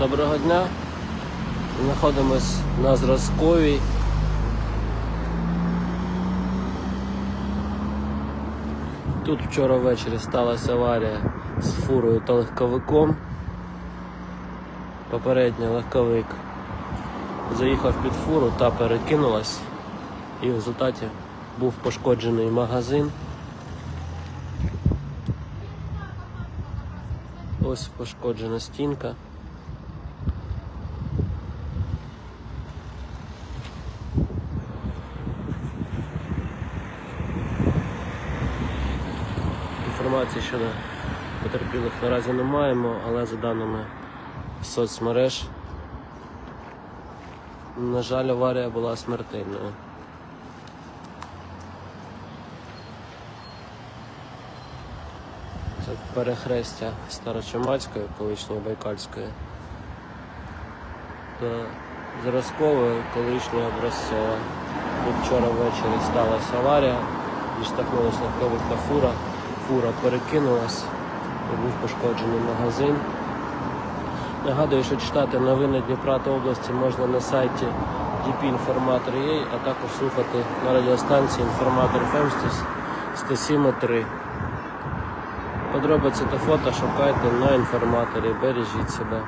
Доброго дня. Знаходимось на зразковій. Тут вчора ввечері сталася аварія з фурою та легковиком. Попередній легковик заїхав під фуру та перекинулась, і в результаті був пошкоджений магазин. Ось пошкоджена стінка. Інформації щодо потерпілих наразі не маємо, але за даними соцмереж, на жаль, аварія була смертельною. Це перехрестя Старочомацької, колишньої Байкальської та зразкової, колишньої образцова. Вчора ввечері сталася аварія, зіштовхнулася легковик та фура. Фура перекинулась і був пошкоджений магазин. Нагадую, що читати новини Дніпра та області можна на сайті dpinformator.ua, а також слухати на радіостанції інформатор FM 107.3. Подробиці та фото шукайте на інформаторі. Бережіть себе.